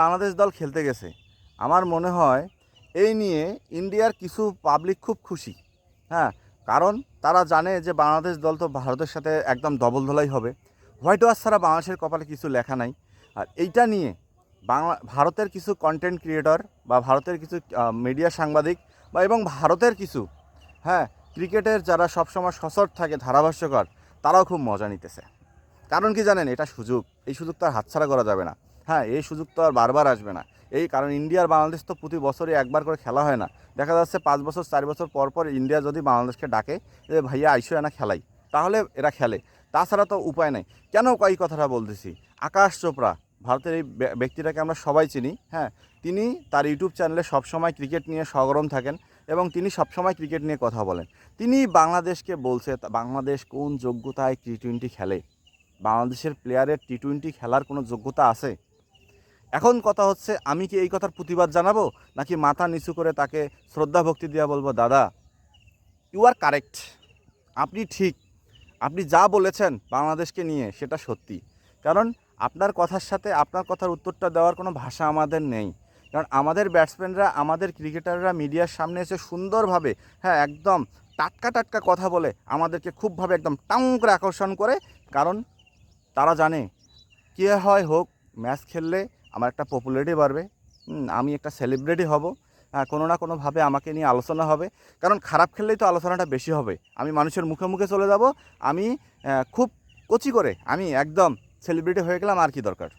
বাংলাদেশ দল খেলতে গেছে। আমার মনে হয় এই নিয়ে ইন্ডিয়ার কিছু পাবলিক খুব খুশি। হ্যাঁ কারণ তারা জানে যে বাংলাদেশ দল তো ভারতের সাথে একদম ডবল ধলাই হবে। হোয়াইট ওয়াশ ছাড়া বাংলাদেশের কপালে কিছু লেখা নাই। আর এইটা নিয়ে বাংলা, ভারতের কিছু কন্টেন্ট ক্রিয়েটর বা ভারতের কিছু মিডিয়া সাংবাদিক বা এবং ভারতের কিছু হ্যাঁ ক্রিকেটের যারা সবসময় সচট থাকে, ধারাভাষ্যকর, তারাও খুব মজা নিতেছে। কারণ কি জানেন? এটা সুযোগ। এই সুযোগ তো আর হাতছাড়া করা যাবে না। হ্যাঁ এই সুযোগ তো আর বারবার আসবে না। এই কারণ ইন্ডিয়ার বাংলাদেশ তো প্রতি বছরই একবার করে খেলা হয় না। দেখা যাচ্ছে পাঁচ বছর, চার বছর পর পর ইন্ডিয়া যদি বাংলাদেশকে ডাকে যে ভাইয়া আইসো না খেলাই, তাহলে এরা খেলে। তাছাড়া তো উপায় নেই। কেন এই কথাটা বলতেছি? আকাশ চোপড়া, ভারতের এই ব্য- ব্যক্তিটাকে আমরা সবাই চিনি হ্যাঁ? তিনি তার ইউটিউব চ্যানেলে সবসময় ক্রিকেট নিয়ে সগরম থাকেন এবং তিনি সবসময় ক্রিকেট নিয়ে কথা বলেন। তিনি বাংলাদেশকে বলছে বাংলাদেশ কোন যোগ্যতায় টি টোয়েন্টি খেলে? বাংলাদেশের প্লেয়ারের টি টোয়েন্টি খেলার কোনো যোগ্যতা আছে? এখন কথা হচ্ছে, আমি কি এই কথার প্রতিবাদ জানাব? নাকি মাথা নিচু করে তাকে শ্রদ্ধা ভক্তি দিয়া বলব, দাদা ইউ আর কারেক্ট আপনি ঠিক। আপনি যা বলেছেন বাংলাদেশকে নিয়ে, সেটা সত্যি। কারণ আপনার কথার সাথে আপনার কথার উত্তরটা দেওয়ার কোনো ভাষা আমাদের নেই। কারণ আমাদের ব্যাটসম্যানরা আমাদের ক্রিকেটাররা মিডিয়ার সামনে এসে সুন্দরভাবে হ্যাঁ একদম টাটকা টাটকা কথা বলে আমাদেরকে খুবভাবে একদম টাং করে আকর্ষণ করে। কারণ তারা জানে, কে হয় হোক, ম্যাচ খেললে আমার একটা পপুলারিটি বাড়বে আমি একটা সেলিব্রিটি হব কোনো না কোনোভাবে আমাকে নিয়ে আলোচনা হবে। কারণ খারাপ খেললেই তো আলোচনাটা বেশি হবে। আমি মানুষের মুখে মুখে চলে যাব, আমি খুব কচি করে, আমি একদম সেলিব্রিটি হয়ে গেলাম, আর কি দরকার।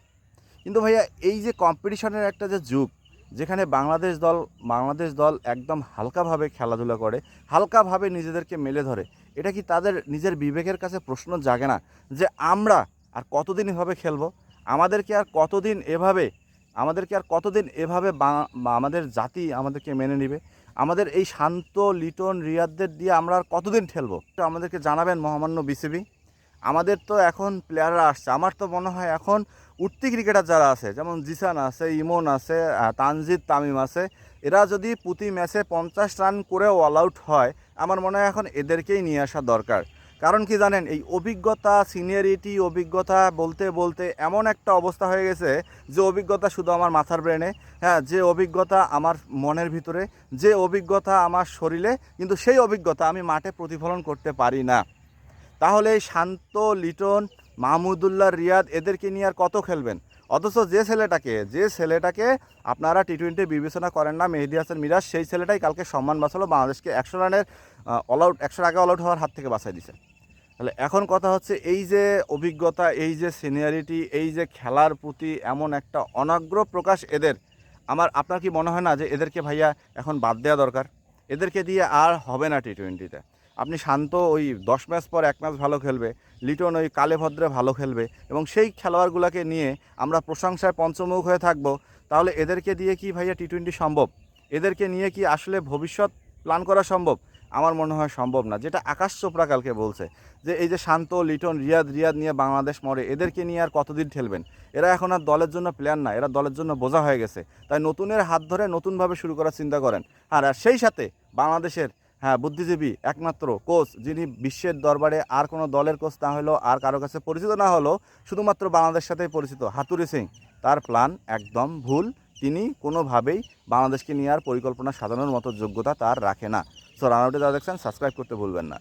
কিন্তু ভাইয়া, এই যে কম্পিটিশনের একটা যে যুগ, যেখানে বাংলাদেশ দল বাংলাদেশ দল একদম হালকাভাবে খেলাধুলা করে, হালকাভাবে নিজেদেরকে মেলে ধরে, এটা কি তাদের নিজের বিবেকের কাছে প্রশ্ন জাগে না? যে আমরা আর কতদিন এভাবে খেলব? আমাদেরকে আর কতদিন এভাবে, আমাদেরকে আর কতদিন এভাবে আমাদের জাতি আমাদেরকে মেনে নেবে? আমাদের এই শান্ত, লিটন রিয়াদদের দিয়ে আমরা আর কতদিন ঠেলবো? আমাদেরকে জানাবেন মহামান্য বিসিবি। আমাদের তো এখন প্লেয়াররা আসছে। আমার তো মনে হয় এখন উঠতি ক্রিকেটার যারা আছে, যেমন জিসান আছে, ইমন আছে তানজিদ তামিম আছে, এরা যদি প্রতি ম্যাচে পঞ্চাশ রান করে অল আউট হয়, আমার মনে হয় এখন এদেরকেই নিয়ে আসা দরকার। কারণ কি জানেন, এই অভিজ্ঞতা সিনিয়রিটি অভিজ্ঞতা বলতে বলতে এমন একটা অবস্থা হয়ে গেছে যে অভিজ্ঞতা শুধু আমার মাথার ব্রেনে হ্যাঁ যে অভিজ্ঞতা আমার মনের ভিতরে, যে অভিজ্ঞতা আমার শরীরে, কিন্তু সেই অভিজ্ঞতা আমি মাঠে প্রতিফলন করতে পারি না। তাহলে শান্ত লিটন, মাহমুদুল্লাহ রিয়াদ, এদেরকে নিয়ে আর কত খেলবেন? অথচ যে ছেলেটাকে যে ছেলেটাকে আপনারা টি টোয়েন্টি বিবেচনা করেন না, মেহেদি হাসান মিরাজ, সেই ছেলেটাই কালকে সম্মান বাঁচালো, বাংলাদেশকে একশো রানের অল আউট একশোর আগে অল আউট হওয়ার হাত থেকে বাঁচাই দিছে। তাহলে এখন কথা হচ্ছে এই যে অভিজ্ঞতা, এই যে সিনিয়রিটি এই যে খেলার প্রতি এমন একটা অনাগ্রহ প্রকাশ এদের, আমার, আপনার কি মনে হয় না যে এদেরকে ভাইয়া এখন বাদ দেওয়া দরকার? এদেরকে দিয়ে আর হবে না টি টোয়েন্টিতে আপনি শান্ত ওই দশ ম্যাচ পর এক ম্যাচ ভালো খেলবে, লিটন ওই কালে ভদ্রে ভালো খেলবে এবং সেই খেলোয়াড়গুলোকে নিয়ে আমরা প্রশংসায় পঞ্চমুখ হয়ে থাকব, তাহলে এদেরকে দিয়ে কি ভাইয়া টি টোয়েন্টি সম্ভব? এদেরকে নিয়ে কি আসলে ভবিষ্যৎ প্ল্যান করা সম্ভব? আমার মনে হয় সম্ভব না, যেটা আকাশ চোপড়া কালকে বলছে, যে এই যে শান্ত, লিটন, রিয়াদ রিয়াদ নিয়ে বাংলাদেশ মরে, এদেরকে নিয়ে আর কতদিন খেলবেন? এরা এখন আর দলের জন্য প্লেয়ার না, এরা দলের জন্য বোঝা হয়ে গেছে। তাই নতুনের হাত ধরে নতুনভাবে শুরু করার চিন্তা করেন। আর আর সেই সাথে বাংলাদেশের হ্যাঁ বুদ্ধিজীবী, একমাত্র কোচ যিনি বিশ্বের দরবারে আর কোনো দলের কোচ না হলেও আর কারও কাছে পরিচিত না হলেও শুধুমাত্র বাংলাদেশ সাথেই পরিচিত। হাতুরি সিং, তার প্ল্যান একদম ভুল। তিনি কোনোভাবেই বাংলাদেশকে নিয়ে আর পরিকল্পনা সাজানোর মতো যোগ্যতা তার রাখে না। সো রানাউটে যা দেখছেন সাবস্ক্রাইব করতে ভুলবেন না।